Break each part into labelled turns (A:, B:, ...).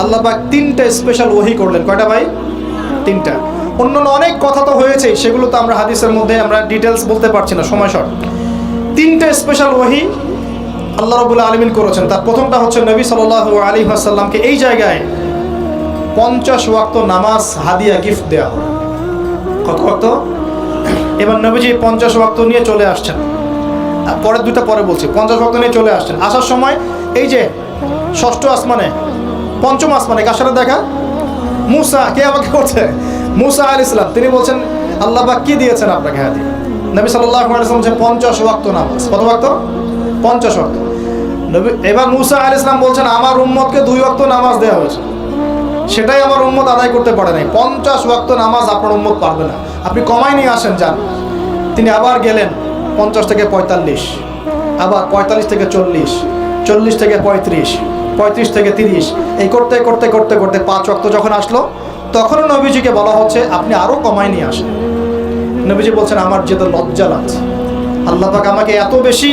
A: আল্লাহ পাক তিনটা স্পেশাল ওহি করলেন। কয়টা ভাই? তিনটা। অন্যান্য অনেক কথা তো হয়েছে, সেগুলো তো আমরা হাদিসের মধ্যে আমরা ডিটেলস বলতে পারছি না, সময় শর্ট। তিনটা স্পেশাল ওহি আল্লাহ রবুল্লা আলমিন করেছেন। তার প্রথমটা হচ্ছে নবী সাল আলী আসাল্লামকে এই জায়গায় পঞ্চাশ ওয়াক্ত নামাজ, হাদিয়া গিফট দেওয়া হয় কত ওয়াক্ত? এবার নবীজি পঞ্চাশ ওয়াক্ত নিয়ে চলে আসছেন। পরের দুটা পরে বলছি, পঞ্চাশ ওয়াক্ত নিয়ে চলে আসছেন। আসার সময় এই যে ষষ্ঠ আসমানে পঞ্চম আসমানে কার সাথে দেখা? মুসা, কে আমাকে করছে? মুসা আল ইসলাম তিনি বলছেন, আল্লাহ পাক কি দিয়েছেন আপনাকে হাদি নবী সাল্লাহ পঞ্চাশ ওয়াক্ত নামাজ। কত ওয়াক্ত? পঞ্চাশ ওয়াক্ত। এবার মুসা আল ইসলাম বলছেন, আমার উম্মতকে দুই ওয়াক্ত নামাজ দেওয়া হয়েছে। সেটাই আমার উম্মত আদায় করতে পারে নাই। পঞ্চাশ ওয়াক্ত নামাজ আপনার উম্মত পারবে না। আপনি কমাই নিয়ে আসেন, যান। তিনি আবার গেলেন, পঞ্চাশ থেকে পঁয়তাল্লিশ, আবার পঁয়তাল্লিশ থেকে চল্লিশ চল্লিশ থেকে পঁয়ত্রিশ পঁয়ত্রিশ থেকে তিরিশ। এই করতে করতে করতে করতে পাঁচ ওয়াক্ত যখন আসলো, তখনও নবীজিকে বলা হচ্ছে, আপনি আরও কমাই নিয়ে আসেন। নবীজি বলছেন, আমার যেতে লজ্জা লাগছে আল্লাহ পাক আমাকে এত বেশি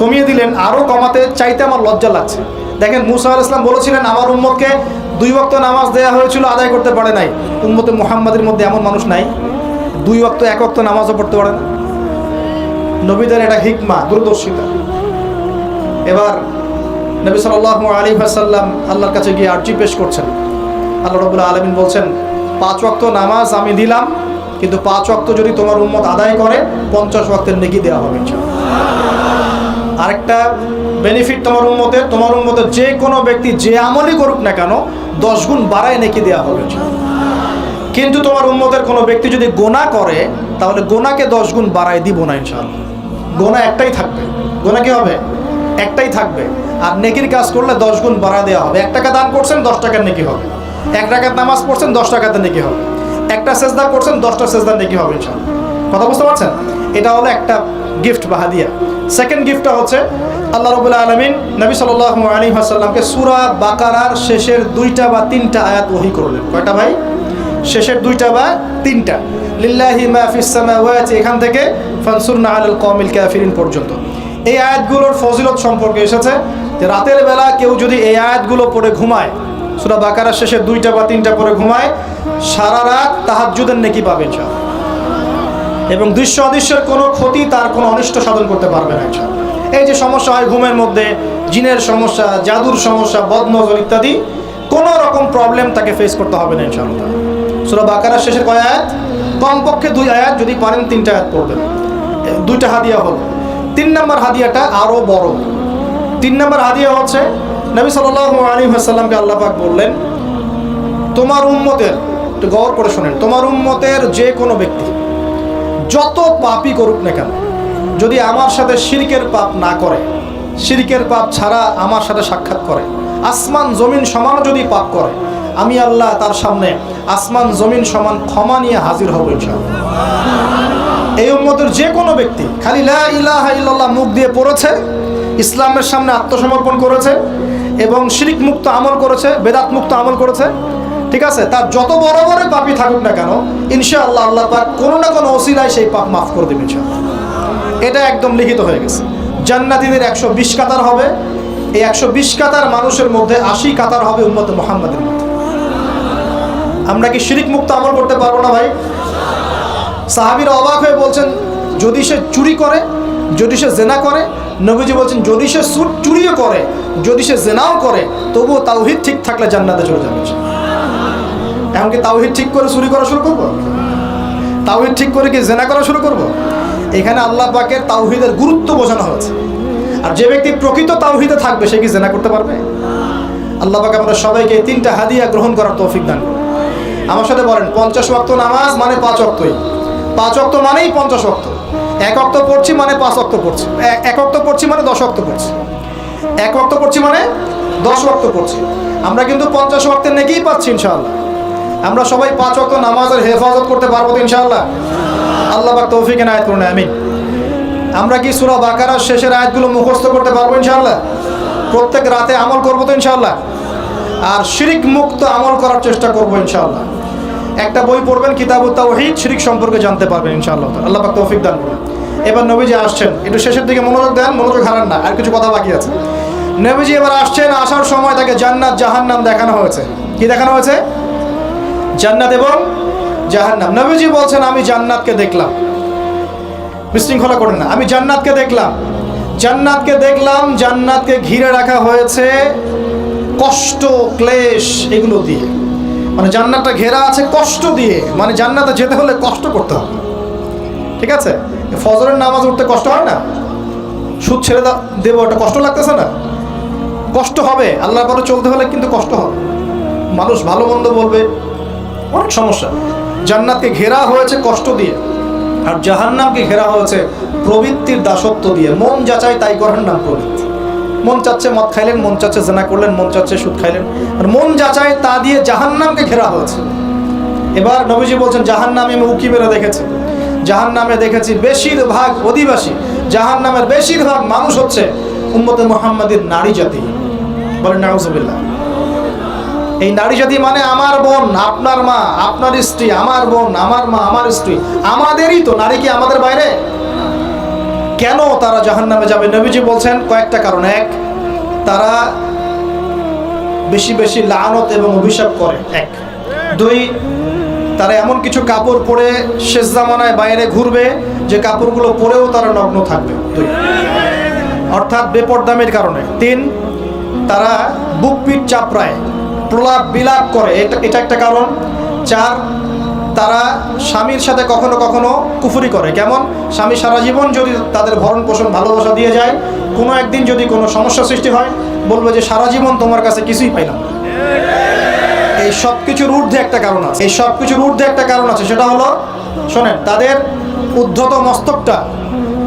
A: কমিয়ে দিলেন আরও কমাতে চাইতে আমার লজ্জা লাগছে দেখেন, মুসা আল ইসলাম বলেছিলেন, আমার উম্মতকে দুই ওয়াক্ত নামাজ দেওয়া হয়েছিল, আদায় করতে পারে নাই। উম্মতে মুহাম্মাদের মধ্যে এমন মানুষ নাই। দুই ওয়াক্ত, এক ওয়াক্ত নামাজও পড়তে পারে নবীদের এটা হিকমা, দূরদর্শিতা। এবার নবী সাল্লাহ আলী ভাসাল্লাম আল্লাহর কাছে গিয়ে আর্জি পেশ করছেন আল্লাহ রবুল্লা আলমিন বলছেন, পাঁচ ওয়াক্ত নামাজ আমি দিলাম, কিন্তু পাঁচ ওয়াক্ত যদি তোমার উম্মত আদায় করে, পঞ্চাশ ওয়াক্তের নেকি দেওয়া হবে। আরেকটা বেনিফিট তোমার উম্মতের তোমার উম্মতের যে কোনো ব্যক্তি যে আমলই করুক না কেন, দশ গুণ বাড়ায় নেকি দেওয়া হবে। কিন্তু তোমার উম্মতের কোনো ব্যক্তি যদি গোনা করে, তাহলে গোনাকে দশ গুণ বাড়ায় দিব না ইনশাআল্লাহ গোনা একটাই থাকবে গোনা কি হবে একটাই থাকবে। আর নেকির কাজ করলে দশ গুণ বাড়া দেওয়া হবে। এক টাকা দান করছেন, দশ টাকার নেকি হবে। এক টাকার নামাজ পড়ছেন, দশ টাকাতে নেকি হবে। একটা সেজদা করছেন, দশটা সেজদার নেকি হবে ইনশাআল্লাহ। কথা বুঝতে পারছেন? এটা হলো একটা গিফট বা হাদিয়া সেকেন্ড গিফটটা হচ্ছে, আল্লাহ রবুল্লা আলমিন নবী সাল আলী আসাল্লামকে সুরা বাকারার শেষের দুইটা বা তিনটা আয়াত ওহি করলেন। কয়টা ভাই? শেষের দুইটা বা তিনটা। লিল্লাহি মা ফিস সামাওয়াতি, এখান থেকে ফানসুরনা আলাল কওমিল কাফিরিন পর্যন্ত। এই আয়াতগুলোর ফজিলত সম্পর্কে এসেছে যে রাতের বেলা কেউ যদি এই আয়াতগুলো পড়ে ঘুমায়, সুরা বাকারার শেষে দুইটা বা তিনটা পড়ে ঘুমায়, সারা রাত তাহাজ্জুদের নেকি পাবে এবং দৃশ্য অদৃশ্যের কোনো ক্ষতি তার কোনো অনিষ্ট সাধন করতে পারবে না। এই যে সমস্যা হয় ঘুমের মধ্যে, জিনের সমস্যা, জাদুর সমস্যা, বদনজর ইত্যাদি, কোনো রকম প্রবলেম তাকে ফেস করতে হবে না ইনশাআল্লাহ। সুরা বাকারার শেষের কয় আয়াত? কমপক্ষে দুই আয়াত, যদি পারেন তিনটা আয়াত পড়বেন। দুইটা হাদিয়া হলো। তিন নম্বর হাদিয়াটা আরও বড়। তিন নম্বর হাদিয়া হচ্ছে, নবী সাল্লাহ আলী হাসাল্লামকে আল্লাপাক বললেন, তোমার উম্মতের একটু গৌর করে শোনেন, তোমার উম্মতের যে কোনো ব্যক্তি, যত পাপই করুক না কেন, যদি আমার সাথে শিরকের পাপ না করে, শিরকের পাপ ছাড়া আমার সাথে সাক্ষাৎ করে, আসমান জমিন সমান যদি পাপ করে, আমি আল্লাহ তার সামনে আসমান জমিন সমান ক্ষমা নিয়ে হাজির হব ইনশাআল্লাহ। এই উম্মতের যে কোনো ব্যক্তি খালি লা ইলাহা ইল্লাল্লাহ মুখ দিয়ে পড়েছে, ইসলামের সামনে আত্মসমর্পণ করেছে এবং শিরিক মুক্ত আমল করেছে বেদাত মুক্ত আমল করেছে, ঠিক আছে? তার যত বড় বড় পাপই থাকুক না কেন, ইনশাআল্লাহ আল্লাহ পাক কোনো না কোনো অসিলায় সেই পাপ মাফ করে দেবে এটা একদম লিখিত হয়ে গেছে। জান্নাতীদের একশো বিশ কাতার হবে। এই একশো বিশ কাতার মানুষের মধ্যে আশি কাতার হবে উম্মত মোহাম্মদের মধ্যে। আমরা কি শিরিক মুক্ত আমল করতে পারব না ভাই? সাহাবিরা অবাক হয়ে বলছেন, যদি সে চুরি করে, যদি সে জেনা করে, নবীজি বলছেন, যদি সে সু- চুরিও করে, যদি সে জেনাও করে, তবুও তাওহিদ ঠিক থাকলে জান্নাতে চলে যাবে। এমনকি তাওহিদ ঠিক করে চুরি করা শুরু করব? তাওহিদ ঠিক করে কি জেনা করা শুরু করব? এখানে আল্লাহ পাকের তাওহিদের গুরুত্ব বোঝানো হয়েছে। আর যে ব্যক্তি প্রকৃত তাওহিদে থাকবে, সে কি জেনা করতে পারবে? আল্লাহ পাক আমরা সবাইকে তিনটা হাদিয়া গ্রহণ করার তৌফিক দান আমার সাথে বলেন, পঞ্চাশ ওয়াক্ত নামাজ মানে পাঁচ অক্তই পাঁচ অক্ত মানেই পঞ্চাশ অক্ত। এক অক্ত পড়ছি মানে পাঁচ অক্ত পড়ছি। এক অক্ত পড়ছি মানে দশ অক্ত পড়ছি। এক অক্ত পড়ছি মানে দশ অক্ত পড়ছি। আমরা কিন্তু পঞ্চাশ অক্তের নেকেই পাচ্ছি ইনশাআল্লাহ। আমরা সবাই পাঁচ অক্ত নামাজের হেফাজত করতে পারব তো ইনশাআল্লাহ। আল্লাহ পাক তৌফিক আয়াত করুন আমি আমরা কি সুরা বাকারার শেষের আয়াতগুলো মুখস্থ করতে পারব ইনশাআল্লাহ? প্রত্যেক রাতে আমল করব তো ইনশাআল্লাহ। আর শিরিক মুক্ত আমল করার চেষ্টা করব ইনশাআল্লাহ। একটা বই পড়বেন কিতাব তাওহীদ, শিরিক সম্পর্কে জানতে পারবেন ইনশাআল্লাহ আল্লাহ পাক তৌফিক দান করুন। এবার নবীজি আসছেন। একটু শেষের দিকে মনোযোগ দেন, মনোযোগ হারান না, আর কিছু কথা বাকি আছে। নবীজি এবার আসছেন, আসার সময় তাকে জান্নাত, জাহান্নাম দেখানো হয়েছে। কি দেখানো হয়েছে? জান্নাত এবং জাহান্নাম। নবীজি বলছেন, আমি জান্নাতকে দেখলাম। বিশৃঙ্খলা করেন না। আমি জান্নাতকে দেখলাম। জান্নাতকে দেখলাম, জান্নাতকে ঘিরে রাখা হয়েছে কষ্ট, ক্লেশ এগুলো দিয়ে। মানে জান্নাতটা ঘেরা আছে কষ্ট দিয়ে। মানে জান্নাতে যেতে হলে কষ্ট করতে হবে। ঠিক আছে? ফজরের নামাজ উঠতে কষ্ট হয় না? সুদ ছেড়ে দেবো, ওটা কষ্ট লাগতেছে না? কষ্ট হবে, আল্লাহর পরে চলতে হলে কিন্তু কষ্ট হবে। মানুষ ভালো মন্দ বলবে, অনেক সমস্যা। জান্নাতকে ঘেরা হয়েছে কষ্ট দিয়ে। আর জাহান্নামকে ঘেরা হয়েছে প্রবৃত্তির দাসত্ব দিয়ে। মন যাচাই তাই করার নাম প্রবৃত্তি। মন চাচ্ছে মদ খাইলেন, মন চাচ্ছে জেনা করলেন, মন চাচ্ছে সুদ খাইলেন। আর মন যাচাই তা দিয়ে জাহান্নামকে ঘেরা হয়েছে। এবার নবীজি বলছেন, জাহান্নামে আমি উকি মেরে দেখেছি। জাহান্নামে দেখেছি বেশিরভাগ অধিবাসী। জাহান্নামের বেশিরভাগ মানুষ হচ্ছে উম্মতে মোহাম্মদের নারী জাতি। বলেন এই নারী জাতি মানে আমার বোন, আপনার মা, আপনার স্ত্রী, আমার বোন, আমার মা, আমার স্ত্রী। আমাদেরই তো, নারী কি আমাদের বাইরে? কেন তারা জাহান নামে যাবে? নবীজি বলছেন, কয়েকটা কারণ। এক, তারা বেশি বেশি লানত এবং অভিশাপ করে। এক, দুই, তারা এমন কিছু কাপড় পরে শেষ জামানায় বাইরে ঘুরবে, যে কাপড়গুলো পরেও তারা নগ্ন থাকবে। দুই, অর্থাৎ বেপরদামের কারণে। তিন, তারা বুক পিঠ চাপড়ায়, প্রলাপ বিলাপ করে। এটা এটা একটা কারণ। চার তারা স্বামীর সাথে কখনো কখনো কুফুরি করে। কেমন? স্বামী সারা জীবন যদি তাদের ভরণ পোষণ ভালোবাসা দিয়ে যায়, কোনো একদিন যদি কোনো সমস্যা সৃষ্টি হয়, বলবে যে সারা জীবন তোমার কাছে কিছুই পাইলাম। এই সব কিছুর ঊর্ধ্বে একটা কারণ আছে। এই সব কিছুর ঊর্ধ্বে একটা কারণ আছে, সেটা হলো, শোনেন, তাদের উদ্ধত মস্তকটা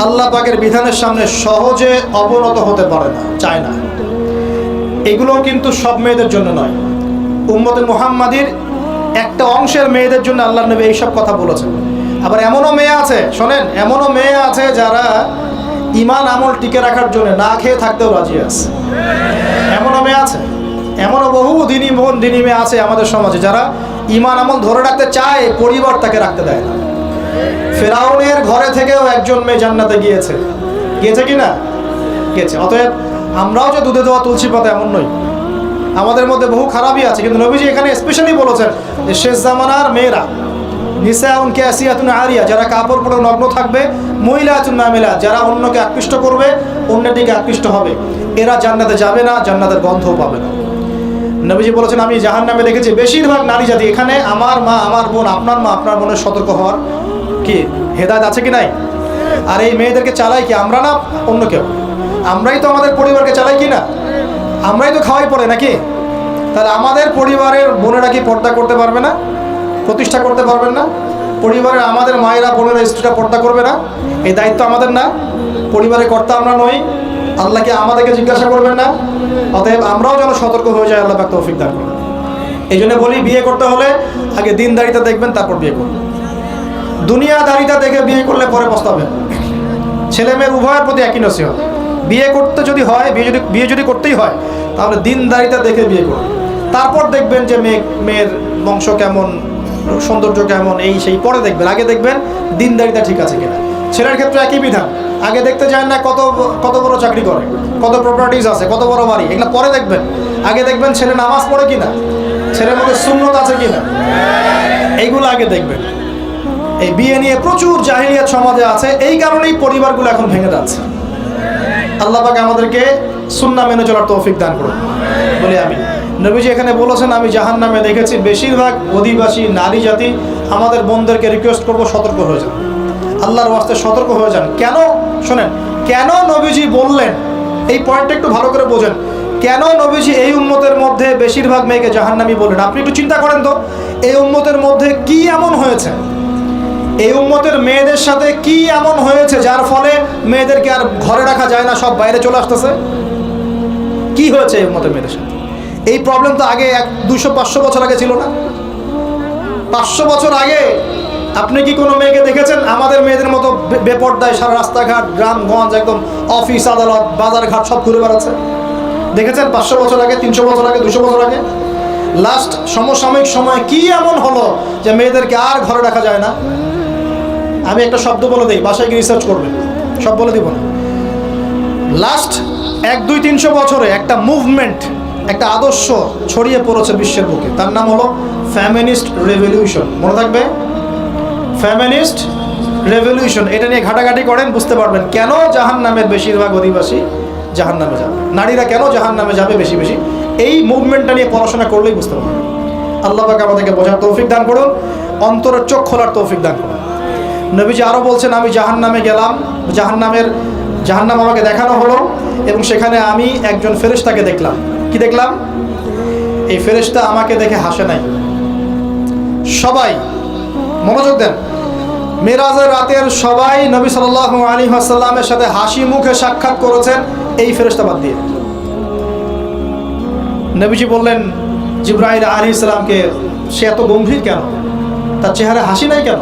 A: আল্লাহ পাকের বিধানের সামনে সহজে অবনত হতে পারে না, চায় না। এগুলো কিন্তু সব মেয়েদের জন্য নয়। উম্মতে মুহাম্মাদির একটা অংশের মেয়েদের জন্য আল্লাহ নবী এইসব কথা বলেছেন। আবার এমনও মেয়ে আছে, শোনেন, এমনও মেয়ে আছে যারা ইমান আমল টিকে রাখার জন্য না খেয়ে থাকতেও রাজি আছে। এমনও মেয়ে আছে, এমনও বহু দিনী বোন দিনী মেয়ে আছে আমাদের সমাজে যারা ইমান আমল ধরে রাখতে চায়, পরিবার তাকে রাখতে দেয় না। ফেরাউনের ঘরে থেকেও একজন মেয়ে জান্নাতে গিয়েছে। গিয়েছে কি না? গিয়েছে। অতএব আমরাও যে দুধে দেওয়া তুলসী পাতা এমন নই। আমাদের মধ্যে বহু খারাপই আছে, কিন্তু নবীজি এখানে স্পেশালি বলেছেন, যে শেষ জামানার মেয়েরা নিসাউন ক্যাসিয়াতুন আরিয়া, যারা কাপড় পরে নগ্ন থাকবে, মহিলাতুন নামিলা যারা অন্যকে আকৃষ্ট করবে অন্যের দিকে আকৃষ্ট হবে। এরা জান্নাতে যাবে না, জান্নাতের গন্ধও পাবে না। নবীজি বলেছেন, আমি জাহান নামে দেখেছি, বেশিরভাগ নারী জাতি এখানে আমার মা, আমার বোন, আপনার মা, আপনার বোনের সতর্ক হওয়ার কি হেদায়ত আছে কি নাই? আর এই মেয়েদেরকে চালাই কি আমরা না অন্য কেউ? আমরাই তো আমাদের পরিবারকে চালাই কি না? আমরাই তো খাওয়াই পড়ে নাকি? তাহলে আমাদের পরিবারের বোনেরা কি পর্দা করতে পারবে না? প্রতিষ্ঠা করতে পারবেন না? পরিবারের আমাদের মায়েরা, বোনেরা, স্ত্রীরা পর্দা করবে না? এই দায়িত্ব আমাদের না। পরিবারের কর্তা আমরা নই। আল্লাহকে আমাদেরকে জিজ্ঞাসা করবেন না। অতএব আমরাও যেন সতর্ক হয়ে যাই, আল্লাহ তৌফিক দান করুন। এই জন্য বলি, বিয়ে করতে হলে আগে দিন দিনদারিতা দেখবেন, তারপর বিয়ে করবেন দুনিয়াদারিতা দেখে বিয়ে করলে পরে পস্তাবেন। ছেলে মেয়ের উভয়ের প্রতি একই নসিহত। বিয়ে করতে যদি হয়, বিয়ে যদি বিয়ে যদি করতেই হয়, তাহলে দিনদারিতা দেখে বিয়ে করুন। তারপর দেখবেন যে মেয়ে মেয়ের বংশ কেমন, সৌন্দর্য কেমন, এই সেই পরে দেখবেন। আগে দেখবেন দিনদারিতা ঠিক আছে কিনা। ছেলের ক্ষেত্রে একই বিধান। আগে দেখতে যান না কত কত বড় চাকরি করে, কত প্রপার্টিজ আছে, কত বড় বাড়ি, এগুলো পরে দেখবেন। আগে দেখবেন ছেলে নামাজ পড়ে কিনা, ছেলের মধ্যে সুন্নত আছে কিনা। এইগুলো আগে দেখবেন। এই বিয়ে নিয়ে প্রচুর জাহিলিয়াত সমাজে আছে, এই কারণেই পরিবারগুলো এখন ভেঙে যাচ্ছে। আল্লাহ পাক আমাদেরকে সুন্না মেনে চলার তৌফিক দান করুন। বলি আমি নবীজি এখানে বলেছেন, আমি জাহান নামে দেখেছি বেশিরভাগ অধিবাসী নারী জাতি আমাদের বোনদেরকে রিকোয়েস্ট করব সতর্ক হয়ে যান। আল্লাহর ওয়াস্তে সতর্ক হয়ে যান। কেন? শোনেন, কেন নবীজি বললেন? এই পয়েন্টটা একটু ভালো করে বোঝেন। কেন নবীজি এই উম্মতের মধ্যে বেশিরভাগ মেয়েকে জাহান্নামী বললেন? আপনি একটু চিন্তা করেন তো, এই উম্মতের মধ্যে কি এমন হয়েছে? এই উম্মতের মেয়েদের সাথে কি এমন হয়েছে যার ফলে মেয়েদেরকে আর ঘরে রাখা যায় না, সব বাইরে চলে আসতেছে? কি হয়েছে এই উম্মতের মেয়েদের সাথে? এই প্রবলেম তো আগে এক, দুশো, পাঁচশো বছর আগে ছিল না? পাঁচশো বছর আগে আপনি কি কোনো মেয়েকে দেখেছেন? আমাদের মেয়েদের মতো বেপর্দায় সারা রাস্তাঘাট, গ্রামগঞ্জ, একদম অফিস আদালত বাজার ঘাট সব ঘুরে বেড়াচ্ছে? দেখেছেন পাঁচশো বছর আগে, তিনশো বছর আগে, দুশো বছর আগে? লাস্ট সমসাময়িক সময় কি এমন হলো যে মেয়েদেরকে আর ঘরে রাখা যায় না? আমি একটা শব্দ বলে দিই, বাসায় গিয়ে রিসার্চ করবেন। সব বলে দিব না। লাস্ট এক, দুই, তিনশো বছরে একটা মুভমেন্ট একটা আদর্শ ছড়িয়ে পড়েছে বিশ্বের বুকে। তার নাম হলো ফ্যামিনিস্ট রেভলিউশন মনে থাকবে? ফ্যামিনিস্ট রেভলিউশন এটা নিয়ে ঘাটাঘাটি করেন, বুঝতে পারবেন কেন জাহান নামের বেশিরভাগ অধিবাসী জাহান নামে যাবে। নারীরা কেন জাহান নামে যাবে বেশি বেশি? এই মুভমেন্টটা নিয়ে পড়াশোনা করলেই বুঝতে পারবেন। আল্লাহ আমাদেরকে বোঝার তৌফিক দান করুন, অন্তরের চোখ খোলার তৌফিক দান করুন। নবীজি আরও বলছেন, আমি জাহান নামে গেলাম জাহান নামের জাহান নাম আমাকে দেখানো হলো এবং সেখানে আমি একজন ফেরেশতাকে দেখলাম। কি দেখলাম? এই ফেরেশতা আমাকে দেখে হাসে নাই। সবাই, মনোযোগ দেন। মেরাজের রাতের সবাই নবী সাল্লাহ আলী আসাল্লামের সাথে হাসি মুখে সাক্ষাৎ করেছেন এই ফেরেশতা বাদ দিয়ে। নবীজি বললেন জিব্রাহিল আলী ইসলামকে সে এত গম্ভীর কেন? তার চেহারা হাসি নাই কেন?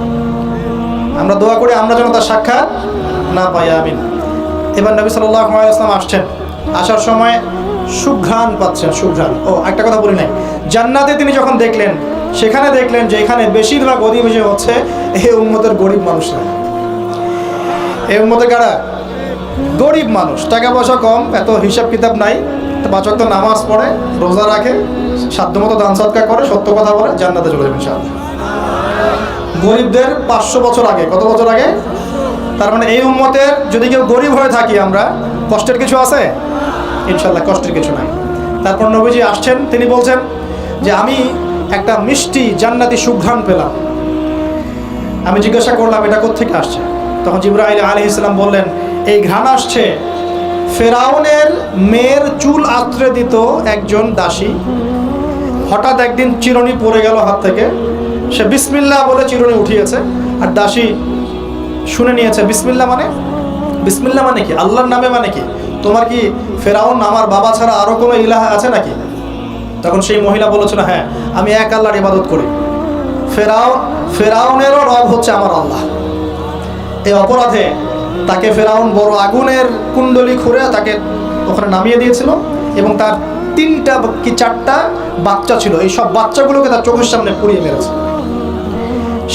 A: আমরা দোয়া করি, আমরা যেন তার সাক্ষাৎ না পাই, আমিন। এবার নবী সাল্লাহ আসলাম আসছেন। আসার সময় সুঘ্রাণ পাচ্ছেন, সুঘ্রাণ। ও, একটা কথা বলি নাই। জান্নাতে তিনি যখন দেখলেন, সেখানে দেখলেন যে এখানে বেশিরভাগ অধিবেশী হচ্ছে এই উম্মতের গরিব মানুষরা। এই উম্মতের কারা? গরিব মানুষ। টাকা পয়সা কম, এত হিসাব কিতাব নাই তো পাঁচ ওয়াক্ত নামাজ পড়ে, রোজা রাখে, সাধ্যমতো দান সৎকার করে, সত্য কথা বলে, জান্নাতে চলে যাবেন ইনশাআল্লাহ। গরিবদের পাঁচশো বছর আগে, কত বছর আগে? তার মানে এই উম্মতের যদি কেউ গরিব হয়ে থাকি আমরা, কষ্টের কিছু আছে? ইনশাল্লাহ কষ্টের কিছু নাই। তারপর নবীজি আসছেন, তিনি বলছেন যে আমি একটা মিষ্টি জান্নাতি সুঘ্রাণ পেলাম। আমি জিজ্ঞাসা করলাম, এটা কোথেকে আসছে? তখন জিব্রাহিল আলী ইসলাম বললেন, এই ঘ্রাণ আসছে ফেরাউনের মেয়ের চুল আত্রে দিত একজন দাসী। হঠাৎ একদিন চিরুনি পড়ে গেল হাত থেকে। সে বিসমিল্লাহ বলে চিরুনি উঠিয়েছে আর দাসী শুনে নিয়েছে, বিসমিল্লাহ মানে? বিসমিল্লাহ মানে কি? আল্লাহর নামে মানে কি? তোমার কি ফেরাউন আমার বাবা ছাড়া আরও কোনো ইলাহা আছে নাকি? তখন সেই মহিলা বলেছিল হ্যাঁ আমি এক আল্লাহর ইবাদত করি। ফেরাউন, ফেরাউনেরও রব হচ্ছে আমার আল্লাহ। এই অপরাধে তাকে ফেরাউন বড় আগুনের কুণ্ডলি খুঁড়ে তাকে ওখানে নামিয়ে দিয়েছিল এবং তার তিনটা কি চারটা বাচ্চা ছিল। এই সব বাচ্চাগুলোকে তার চোখের সামনে পুড়িয়ে মেরেছে।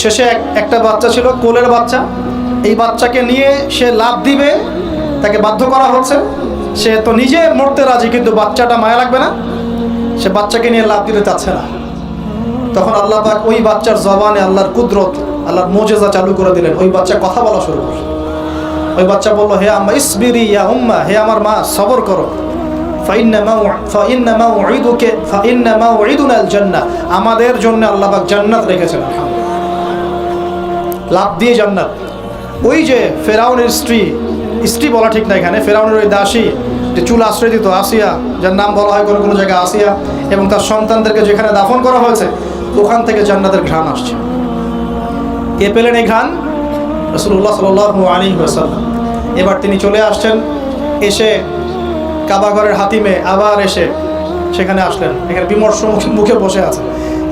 A: শেষে একটা বাচ্চা ছিল, কোলের বাচ্চা। এই বাচ্চাকে নিয়ে সে লাভ দিবে, তাকে বাধ্য করা হচ্ছে। সে তো নিজে মরতে রাজি, কিন্তু বাচ্চাটা মায়া লাগবে না। সে বাচ্চাকে নিয়ে লাভ দিতে চাচ্ছে না। তখন আল্লাহ পাক ওই বাচ্চার জবানে আল্লাহর কুদরত, আল্লাহর মোজেজা চালু করে দিলেন। ওই বাচ্চা কথা বলা শুরু করল। ওই বাচ্চা বলল, হে আম্মা, ইসবিরি ইয়া উম্মা, হে আমার মা, সবর করো। আমাদের জন্য আল্লাহ পাক জান্নাত রেখেছেন। লাভ দিয়ে জান্নাত। ওই যে ফেরাউনের স্ত্রী স্ত্রী বলা ঠিক না এখানে, ফেরাউনের ওই দাসী, যে চুল আশ্রয় দিত আসিয়া, যার নাম বলা হয় কোনো কোনো জায়গায় আসিয়া, এবং তার সন্তানদেরকে যেখানে দাফন করা হয়েছে, ওখান থেকে জান্নাতের ঘ্রাণ আসছে। কে পেলেন এই ঘ্রাণ? রসুল্লাহ সাল আলী ওসাল্লাম এবার তিনি চলে আসছেন, এসে কাবাঘরের হাতিমে আবার এসে সেখানে আসলেন। এখানে বিমর্ষ মুখে বসে আছে।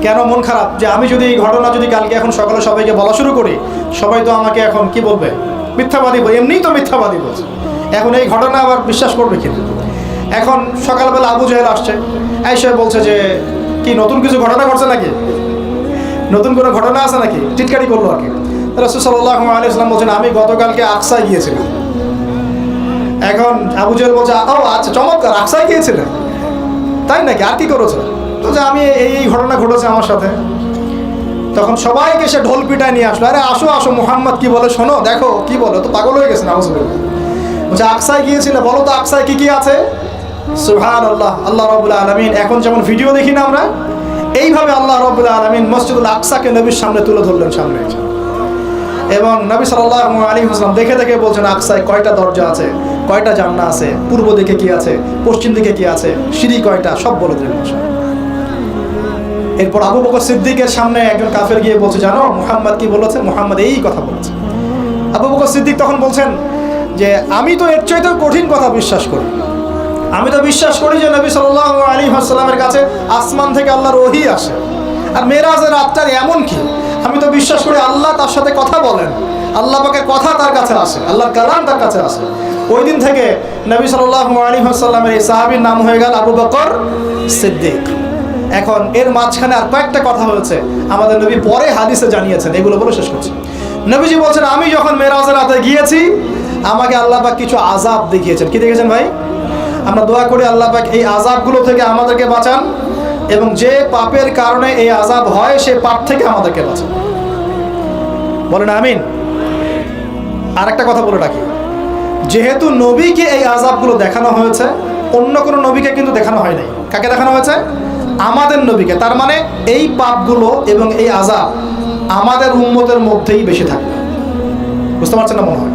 A: কেন মন খারাপ? যে আমি যদি এই ঘটনা যদি কালকে এখন সকালে সবাইকে বলা শুরু করি, সবাই তো আমাকে এখন কি বলবে? মিথ্যাবাদী বল। এমনিই তো মিথ্যাবাদী বলছে। এখন এই ঘটনা আবার বিশ্বাস করবে কিনা? এখন সকালবেলা আবু জাহেল আসছে। এসে বলছে যে, কি নতুন কিছু ঘটনা ঘটছে নাকি? নতুন কোনো ঘটনা আছে নাকি? টিটকারি করল আর কি। রসুল সাল্লাহ আলী ইসলাম বলছেন, আমি গতকালকে আকসায় গিয়েছিলাম। এখন আবু জেল বলছে ও আচ্ছা চমৎকার। আকসায় গিয়েছিলেন তাই নাকি? আর কি করেছ? তো যে আমি এই ঘটনা ঘটেছে আমার সাথে। তখন সবাইকে সে ঢোল পিটায় নিয়ে আসলো। আরে আসো আসো, মোহাম্মদ কি বলে? শোনো, দেখো, কি বলো? তো পাগল হয়ে গেছে নামাজ বলছে, আকসায় গিয়েছিলে? বলো তো, আকসায় কি কি আছে? সুহান আল্লাহ আল্লাহ রবুল্লা আলমিন। এখন যেমন ভিডিও দেখি না আমরা, এইভাবে আল্লাহ রবুল্লা আলমিন মসজিদুল আকসাকে নবীর সামনে তুলে ধরলেন সামনে। এবং নবী সাল্লাহ আলী হাসলাম দেখে দেখে বলছেন, আকসায়, কয়টা দরজা আছে? কয়টা জান্না আছে? পূর্ব দিকে কি আছে? পশ্চিম দিকে কি আছে? সিঁড়ি কয়টা? সব বলে দিলেন এরপর আবু বকর সিদ্দিকের সামনে একজন কাফের গিয়ে বলছে, জানো, মুহাম্মদ কি বলেছে মুহাম্মদ এই কথা বলেছে। আবু বকর সিদ্দিক তখন বলছেন যে, আমি তো এর চাইতেও কঠিন কথা বিশ্বাস করি। আমি তো বিশ্বাস করি যে নবী সাল্লাহ আলী আসসালামের কাছে আসমান থেকে আল্লাহর ওহি আসে। আর মেরাজের রাতটার এমন কি? আমি তো বিশ্বাস করি আল্লাহ তার সাথে কথা বলেন। আল্লাহ পাকের কথা তার কাছে আসে, আল্লাহর কালাম তার কাছে আসে। ওই দিন থেকে নবী সাল্লাহ আলী আসাল্লামের এই সাহাবির নাম হয়ে গেল আবু বকর সিদ্দিক। এখন এর মাঝখানে আর কয়েকটা কথা হয়েছে। আমাদের নবী পরে হাদিসে জানিয়েছেন, এগুলো বলে শেষ করছি। নবীজি বলছেন, আমি যখন মেরাজের রাতে গিয়েছি, আমাকে আল্লাহ পাক কিছু আজাব দেখিয়েছেন। কি দেখেছেন ভাই? আমরা দোয়া করি আল্লাহ পাক এই আজাবগুলো থেকে আমাদেরকে বাঁচান এবং যে পাপের কারণে এই আজাব হয়, সে পাপ থেকে আমাদেরকে বাঁচান। বলেন আমিন। আর একটা কথা বলে রাখি। যেহেতু নবীকে এই আজাবগুলো দেখানো হয়েছে, অন্য কোনো নবীকে কিন্তু দেখানো হয় নাই। কাকে দেখানো হয়েছে? আমাদের নবীকে, তার মানে এই পাপগুলো এবং এই আজাব আমাদের উম্মতের মধ্যেই বেশি থাকবে। বুঝতে পারছেন না মনে হয়?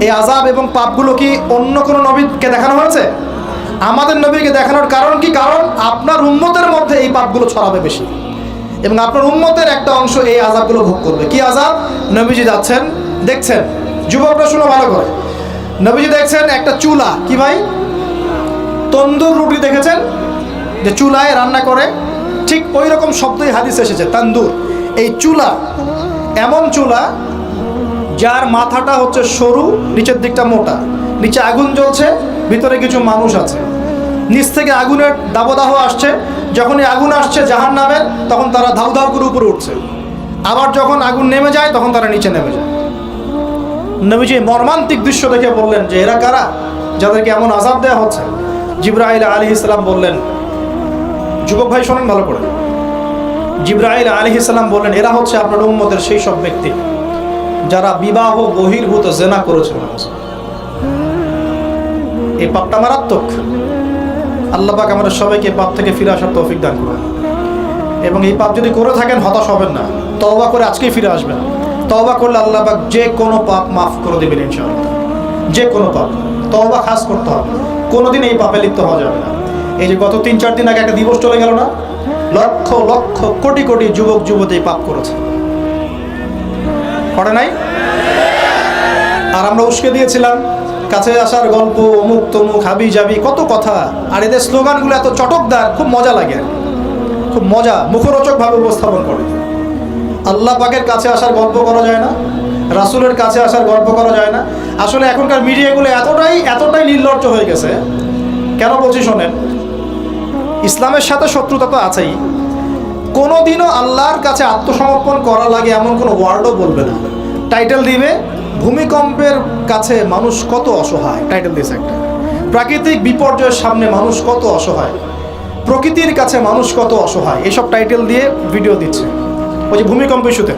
A: এই আজাব এবং পাপগুলো কি অন্য কোনো নবীকে দেখানো হয়েছে? আমাদের নবীকে দেখানোর কারণ কি? কারণ আপনার উম্মতের মধ্যে এই পাপগুলো ছড়াবে বেশি। এবং আপনার উম্মতের একটা অংশ এই আজাবগুলো ভোগ করবে। কি আজাব নবীজি যাচ্ছেন, দেখছেন, যুবকরা শুনো ভালো করে। নবীজি দেখছেন একটা চুলা। কি ভাই? তন্দুর রুটি দেখেছেন? যে চুলায় রান্না করে, ঠিক ওই রকম শব্দই হাদিস এসেছে, তান্দুর। এই চুলা এমন চুলা যার মাথাটা হচ্ছে সরু, নিচের দিকটা মোটা। নিচে আগুন জ্বলছে, ভিতরে কিছু মানুষ আছে। নিচ থেকে আগুনের দাবদাহ আসছে, যখনই আগুন আসছে জাহান নামের, তখন তারা ধাউ ধাউ করে উপরে উঠছে। আবার যখন আগুন নেমে যায়, তখন তারা নিচে নেমে যায়। নবীজি মর্মান্তিক দৃশ্য দেখে বললেন যে, এরা কারা? যাদেরকে এমন আজাব দেওয়া হচ্ছে? জিব্রাইল আলী ইসলাম বললেন যুবক ভাই শোনেন ভালো করে। জিব্রাইল আলী ইসলাম বললেন, এরা হচ্ছে আপনার উম্মতের সেই সব ব্যক্তি যারা বিবাহ বহির্ভূত জেনা করেছিল এই পাপটা মারাত্মক। আল্লাহ পাক আমাদের সবাইকে পাপ থেকে ফিরে আসার তৌফিক দান করুন। এবং এই পাপ যদি করে থাকেন, হতাশ হবেন না। তওবা করে আজকেই ফিরে আসবেন। তওবা করলে আল্লাহ পাক যে কোনো পাপ মাফ করে দেবেন ইনশাআল্লাহ। যে কোনো পাপ। তওবা খাস করতে হবে। কোনোদিন এই পাপে লিপ্ত হওয়া যাবে না। এই যে গত তিন, চার দিন আগে একটা দিবস চলে গেল না? লক্ষ লক্ষ, কোটি কোটি যুবক, যুবতী পাপ করেছে। করে নাই? আর আমরা উস্কে দিয়েছিলাম, কাছে আসার গল্প, অমুক তমুক, হাবি যাবি কত কথা। আর এদের স্লোগানগুলো এত চটকদার, খুব মজা লাগে। খুব মজা মুখরোচকভাবে উপস্থাপন করে। আল্লাহ পাকের কাছে আসার গল্প করা যায় না, রাসুলের কাছে আসার গল্প করা যায় না। আসলে এখনকার মিডিয়াগুলো এতটাই এতটাই নির্লজ্জ হয়ে গেছে। কেন বলছি শোনেন? ইসলামের সাথে শত্রুতা তো আছেই। কোনোদিনও আল্লাহর কাছে আত্মসমর্পণ করা লাগে এমন কোনো ওয়ার্ডও বলবে না। টাইটেল দিবে, ভূমিকম্পের কাছে মানুষ কত অসহায়, টাইটেল দিয়েছে একটা। প্রাকৃতিক বিপর্যয়ের সামনে মানুষ কত অসহায়, প্রকৃতির কাছে মানুষ কত অসহায়, এসব টাইটেল দিয়ে ভিডিও দিচ্ছে। ওই যে ভূমিকম্প ইস্যুতে।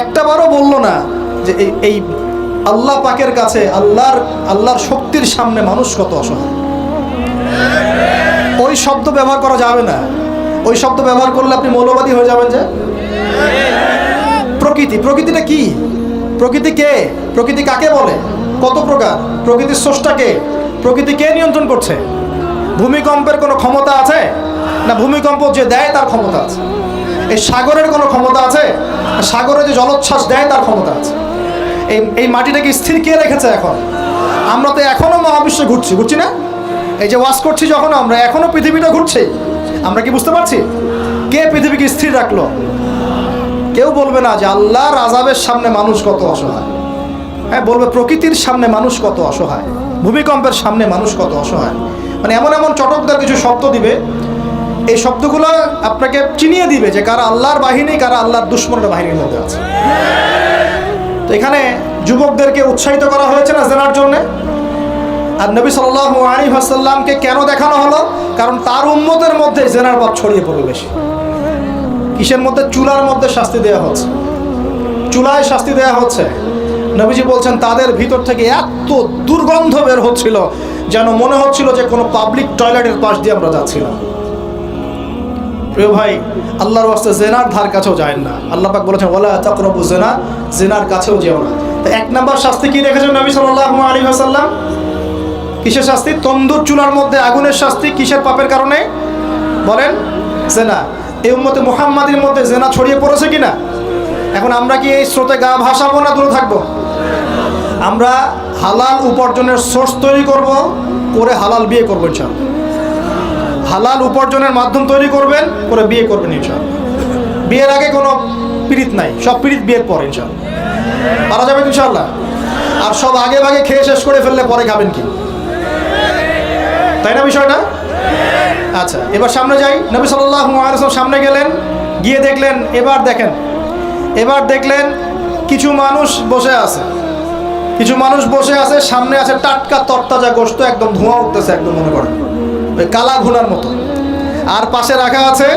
A: একটা বারও বলল না যে এই আল্লাহ পাকের কাছে, আল্লাহর আল্লাহর শক্তির সামনে মানুষ কত অসহায়। ওই শব্দ ব্যবহার করা যাবে না। ওই শব্দ ব্যবহার করলে আপনি মৌলবাদী হয়ে যাবেন যে? প্রকৃতি। প্রকৃতিটা কি? প্রকৃতি কে? প্রকৃতি কাকে বলে? কত প্রকার? প্রকৃতির স্রষ্টা কে? প্রকৃতি কে নিয়ন্ত্রণ করছে? ভূমিকম্পের কোনো ক্ষমতা আছে? না, ভূমিকম্প যে দেয় তার ক্ষমতা আছে। এই সাগরের কোনো ক্ষমতা আছে? সাগরে যে জলোচ্ছ্বাস দেয় তার ক্ষমতা আছে। এই এই মাটিটাকে স্থির কে রেখেছে এখন? আমরা তো এখনও মহাবিশ্বে ঘুরছি। ঘুরছি না? এই যে ওয়াশ করছি যখন আমরা, এখনও পৃথিবীটা ঘুরছে। আমরা কি বুঝতে পারছি? কে পৃথিবীকে স্থির রাখল? কেউ বলবে না যে আল্লাহর আজাবের সামনে মানুষ কত অসহায়। হ্যাঁ বলবে প্রকৃতির সামনে মানুষ কত অসহায়। ভূমিকম্পের সামনে মানুষ কত অসহায়। মানে এমন এমন চটকদার কিছু শব্দ দিবে। এই শব্দগুলো আপনাকে চিনিয়ে দিবে যে কারা আল্লাহর বাহিনী, কারা আল্লাহর দুশ্মনের বাহিনীর মধ্যে আছে। তো এখানে যুবকদেরকে উৎসাহিত করা হয়েছে না জেনার জন্যে? আর নবী সাল্লাহ আলী হাসাল্লামকে কেন দেখানো হলো? কারণ তার উম্মতের মধ্যে জেনার পাপ ছড়িয়ে পড়বে বেশি। কিসের মধ্যে? চুলার মধ্যে শাস্তি দেওয়া হচ্ছে। চুলায় শাস্তি দেওয়া হচ্ছে। নবীজি বলছেন, তাদের ভিতর থেকে এত দুর্গন্ধ বের হচ্ছিল, যেন মনে হচ্ছিল যে কোনো পাবলিক টয়লেটের পাশ দিয়ে আমরা যাচ্ছিলাম। প্রিয় ভাই, আল্লাহর ওয়াস্তে জেনার ধার কাছেও যায় না। আল্লাহ পাক বলেছেন ওলা তাকরবু জেনা, জেনার কাছেও যেও না। তো এক নাম্বার শাস্তি কি দেখেছেন নবী সাল্লাল্লাহু আলাইহি ওয়াসাল্লাম? কিসের শাস্তি? তন্দুর চুলার মধ্যে আগুনের শাস্তি কিসের পাপের কারণে? বলেন, জেনা। এই উম্মতে মুহাম্মাদের মধ্যে জেনা ছড়িয়ে পড়েছে কিনা? এখন আমরা কি এই স্রোতে গা ভাসাবো না দূরে থাকব? আমরা হালাল উপার্জনের সোর্স তৈরি করব, করে হালাল বিয়ে করব ইনশাল্লাহ হালাল উপার্জনের মাধ্যম তৈরি করবেন, করে বিয়ে করবেন ইনশাল্লাহ বিয়ের আগে কোনো পীড়িত নাই, সব পীড়িত বিয়ের পর ইনশাল্লাহ পারা যাবে ইনশাল্লাহ আর সব আগে ভাগে খেয়ে শেষ করে ফেললে পরে খাবেন কি? তাই না বিষয়টা? আচ্ছা এবার সামনে যাই। নবী সাল্লাহ সামনে গেলেন, গিয়ে দেখলেন, এবার দেখেন, এবার দেখলেন কিছু মানুষ বসে আছে। কিছু মানুষ বসে আছে, সামনে আছে টাটকা তরতাজা গোস্ত একদম ধোঁয়া উঠতেছে একদম মনে করেন। ওই কালা ঘোলার মতো। আর পাশে রাখা আছে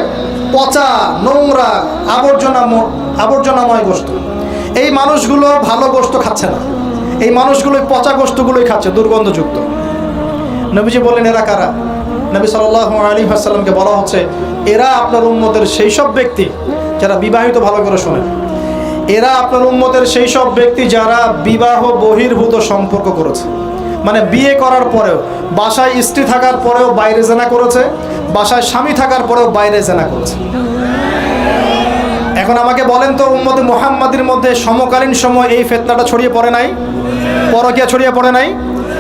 A: পচা, নোংরা, আবর্জনা আবর্জনাময় গোস্ত এই মানুষগুলো ভালো গোস্ত খাচ্ছে না। এই মানুষগুলো পচা গোস্তগুলোই খাচ্ছে, দুর্গন্ধযুক্ত। নবীজি বললেন, এরা কারা? নবী সাল্লাহ আলী আসাল্লামকে বলা হচ্ছে, এরা আপনার উম্মতের সেই সব ব্যক্তি যারা বিবাহিত ভালো করে শোনেন এরা আপনার উম্মতের সেই সব ব্যক্তি যারা বিবাহ বহির্ভূত সম্পর্ক করেছে। মানে বিয়ে করার পরেও, বাসায় স্ত্রী থাকার পরেও বাইরে জেনা করেছে, বাসায় স্বামী থাকার পরেও বাইরে জেনা করেছে। এখন আমাকে বলেন তো, উম্মতে মোহাম্মদের মধ্যে সমকালীন সময় এই ফেতনাটা ছড়িয়ে পড়ে নাই? পরকিয়া ছড়িয়ে পড়ে নাই?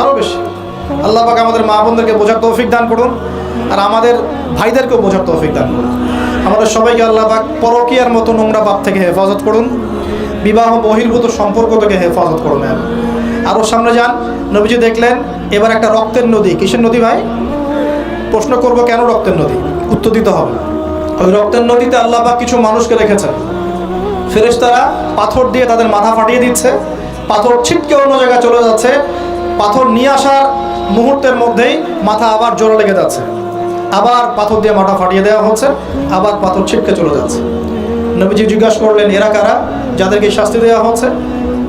A: আরও বেশি। আল্লাহ পাক আমাদের মা বোনদেরকে বোঝার তৌফিক দান করুন আর আমাদের ভাইদেরকেও বোঝার তৌফিক দান করুন। আমাদের সবাইকে আল্লাহ পাক পরকিয়ার মতো নোংরা পাপ থেকে হেফাজত করুন, বিবাহ বহির্ভূত সম্পর্ক থেকে হেফাজত করুন আরও সামনে যান, নবীজি দেখলেন, এবার একটা রক্তের নদী। কিসের নদী ভাই? প্রশ্ন করব কেন রক্তের নদী? উত্তর দিতে হবে। ওই রক্তের নদীতে আল্লাহ পাক কিছু মানুষকে রেখেছেন। ফেরেশতারা পাথর দিয়ে তাদের মাথা ফাটিয়ে দিচ্ছে, পাথর ছিটকে অন্য জায়গায় চলে যাচ্ছে পাথর নিয়ে আসার মুহূর্তের মধ্যেই মাথা আবার জোরে লেগে যাচ্ছে। আবার পাথর দিয়ে মাথা ফাটিয়ে দেওয়া হচ্ছে, আবার পাথর ছিটকে চলে যাচ্ছে। নবীজি জিজ্ঞাসা করলেন, এরা কারা? যাদেরকে শাস্তি দেওয়া হচ্ছে।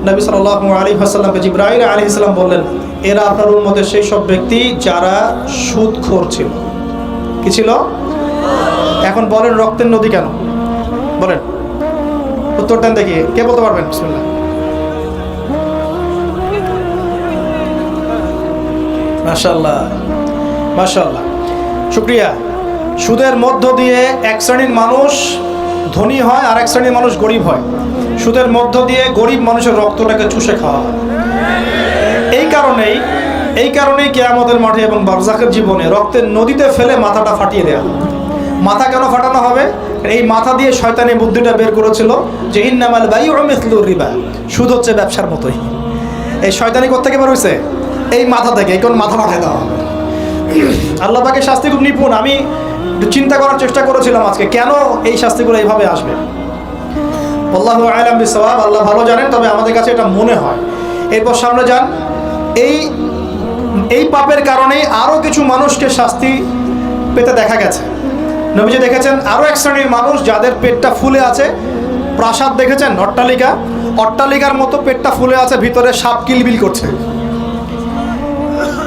A: নবী সাল্লাহ আলী হাসাল্লামকে জিব্রাহিম আলী ইসলাম বললেন, এরা আপনার মধ্যে সেই সব ব্যক্তি যারা সুদখোর ছিল। কি ছিল? এখন বলেন রক্তের নদী কেন? বলেন। উত্তরটা দেখি। কে বলতে পারবেন? বিসমিল্লাহ। মাশাল্লাহ মাশাল্লাহ শুক্রিয়া। সুদের মধ্য দিয়ে এক শ্রেণির মানুষ ধনী হয় আর এক শ্রেণির মানুষ গরিব হয়। সুদের মধ্য দিয়ে গরিব মানুষের রক্তটাকে চুষে খাওয়া হয়। এই কারণেই এই কারণেই কেয়ামতের মাঠে এবং বারজাকের জীবনে রক্তের নদীতে ফেলে মাথাটা ফাটিয়ে দেওয়া মাথা কেন ফাটানো হবে? এই মাথা দিয়ে শয়তানি বুদ্ধিটা বের করেছিল যে ইন্নামাল বাই মিথলুর রিবা। সুদ হচ্ছে ব্যবসার মতোই। এই শয়তানি কোথেকে বের হয়েছে এই মাথা থেকে, এই কোন মাথা পাঠায় দেওয়া হবে আল্লাহ পাকে শাস্তি খুব নিপুণ। আমি চিন্তা করার চেষ্টা করেছিলাম আজকে, কেন এই শাস্তিগুলো এইভাবে আসবে? আল্লাহ আলাম বিসওয়াব, আল্লাহ ভালো জানেন, তবে আমাদের কাছে এটা মনে হয়। এরপর সামনে যান। এই এই পাপের কারণেই আরও কিছু মানুষকে শাস্তি পেতে দেখা গেছে। নবীজি দেখেছেন আরও এক শ্রেণির মানুষ যাদের পেটটা ফুলে আছে, প্রাসাদ দেখেছেন, অট্টালিকা। অট্টালিকার মতো পেটটা ফুলে আছে, ভিতরে সাপ কিলবিল করছে।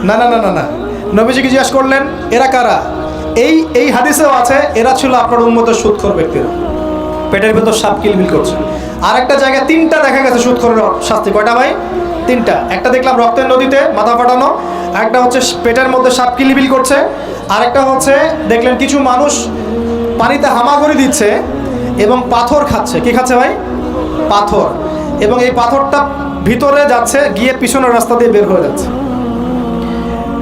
A: না না না না না। নবীজিকে জিজ্ঞেস করলেন? এরা কারা? এই এই হাদিসেও আছে, এরা ছিল আপনার উন্মতের সুৎখর ব্যক্তিরা। পেটের ভেতর সাপ কিলবিল করছে। আর একটা জায়গায় তিনটা দেখা গেছে সুৎখরের শাস্তি। কয়টা ভাই? তিনটা। একটা দেখলাম রক্তের নদীতে মাথা ফাটানো একটা হচ্ছে পেটের মধ্যে সাপ কিলবিল করছে, আরেকটা হচ্ছে দেখলেন কিছু মানুষ পানিতে হামাগুড়ি দিচ্ছে এবং পাথর খাচ্ছে। কি খাচ্ছে ভাই? পাথর। এবং এই পাথরটা ভিতরে যাচ্ছে, গিয়ে পিছনের রাস্তা দিয়ে বের হয়ে যাচ্ছে।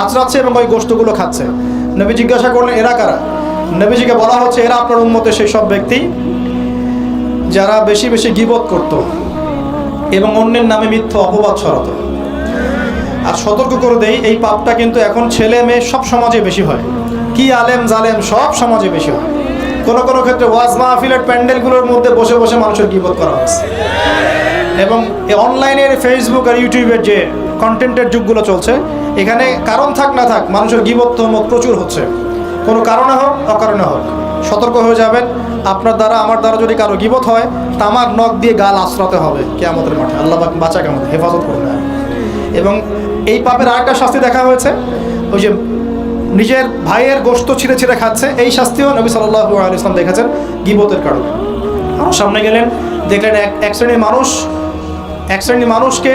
A: আঁচড়াচ্ছে এবং ওই গোষ্ঠগুলো খাচ্ছে। নবী জিজ্ঞাসা করলেন, এরা কারা? নবীজিকে বলা হচ্ছে, এরা আপনার উন্মতে সেই সব ব্যক্তি যারা বেশি বেশি গিবত করত এবং অন্যের নামে মিথ্যা অপবাদ ছড়াতো। আর সতর্ক করে দেই, এই পাপটা কিন্তু এখন ছেলে মেয়ে সব সমাজে বেশি হয়। কি আলেম জালেম সব সমাজে বেশি হয়। কোনো কোনো ক্ষেত্রে ওয়াজ মাহফিলের প্যান্ডেলগুলোর মধ্যে বসে বসে মানুষের গিবত করা হচ্ছে। এবং অনলাইনের ফেসবুক আর ইউটিউবের যে কন্টেন্টের যুগগুলো চলছে। এখানে কারণ থাক না থাক, মানুষের গিবত প্রচুর হচ্ছে। কোনো কারণে হোক, অকারণে হোক, সতর্ক হয়ে যাবেন। আপনার দ্বারা, আমার দ্বারা যদি কারও গিবত হয়, তামার নখ দিয়ে গাল আশ্রাতে হবে কে আমাদের মাঠে। আল্লাহ বাঁচাকে আমাদের হেফাজত করবে এবং এই পাপের আরেকটা শাস্তি দেখা হয়েছে। ওই যে নিজের ভাইয়ের গোস্ত ছিঁড়ে ছিঁড়ে খাচ্ছে। এই শাস্তিও নবী সাল্লাহ আলী ইসলাম দেখেছেন গিবতের কারণে। আরও সামনে গেলেন, দেখলেন এক এক শ্রেণির মানুষ এক শ্রেণির মানুষকে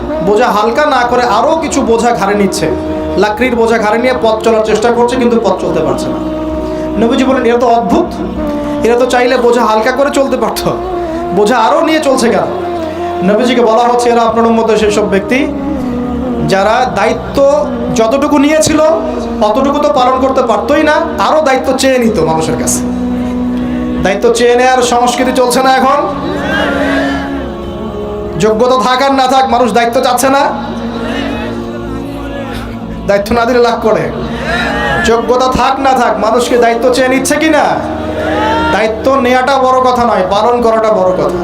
A: বোঝা হালকা না করে আরও কিছু বোঝা ঘাড়ে নিচ্ছে। লাকড়ির বোঝা ঘাড়ে নিয়ে পথ চলার চেষ্টা করছে, কিন্তু পথ চলতে পারছে না। নবীজি বলেন এরা তো অদ্ভুত। এরা তো চাইলে বোঝা হালকা করে চলতে পারত। বোঝা আরও নিয়ে চলছে কেন? নবীজিকে বলা হচ্ছে, এরা আপনার মধ্যে সেসব ব্যক্তি। যারা দায়িত্ব যতটুকু নিয়েছিল, অতটুকু তো পালন করতে পারতোই না, আরও দায়িত্ব চেয়ে নিত মানুষের কাছে। দায়িত্ব চেয়ে নেওয়ার সংস্কৃতি চলছে না এখন? যোগ্যতা থাক আর না থাক, মানুষ দায়িত্ব চাচ্ছে না। দায়িত্ব না দিলে লাভ করে। যোগ্যতা থাক না থাক, মানুষকে দায়িত্ব চেয়ে নিচ্ছে কি না? দায়িত্ব নেওয়াটা বড় কথা নয়, পালন করাটা বড় কথা।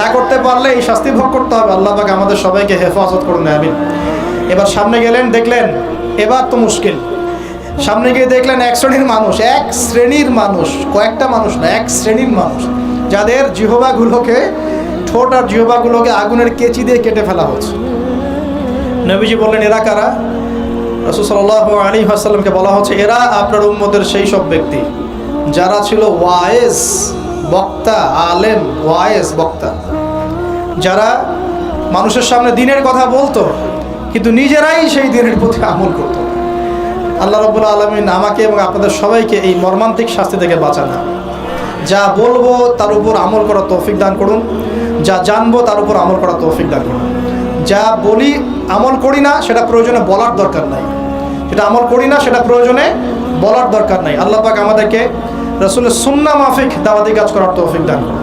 A: না করতে পারলে এই শাস্তি ভোগ করতে হবে, আল্লাহ পাক আমাদের সবাইকে হেফাজত করুন, আমিন। এবার সামনে গেলেন, দেখলেন, এবার তো মুশকিল। সামনে গিয়ে দেখলেন এক শ্রেণির মানুষ, এক শ্রেণির মানুষ, কয়েকটা মানুষ না, এক শ্রেণির মানুষ, যাদের জিহবাগুলোকে ঠোঁট আর জিহবাগুলোকে আগুনের কেচি দিয়ে কেটে ফেলা হচ্ছে। নবীজি বললেন, এরা কারা? রসুল সাল্লাহ আলী আসাল্লামকে বলা হচ্ছে, এরা আপনার উম্মতের সেই সব ব্যক্তি। যারা ছিল ওয়ায়েস, বক্তা, আলেম, ওয়ায়েস, বক্তা। যারা মানুষের সামনে দিনের কথা বলতো, কিন্তু নিজেরাই সেই দিনের প্রতি আমল করত। আল্লাহ রবুল্লা আলমিন আমাকে এবং আপনাদের সবাইকে এই মর্মান্তিক শাস্তি থেকে বাঁচানো। যা বলব তার উপর আমল করার তৌফিক দান করুন। যা জানব তার উপর আমল করা তৌফিক দান করুন। যা বলি আমল করি না, সেটা প্রয়োজনে বলার দরকার নাই। সেটা আমল করি না, সেটা প্রয়োজনে বলার দরকার নাই। আল্লাহ পাক আমাদেরকে রসুলের সুন্না মাফিক দাওয়াতি কাজ করার তৌফিক দান করুন।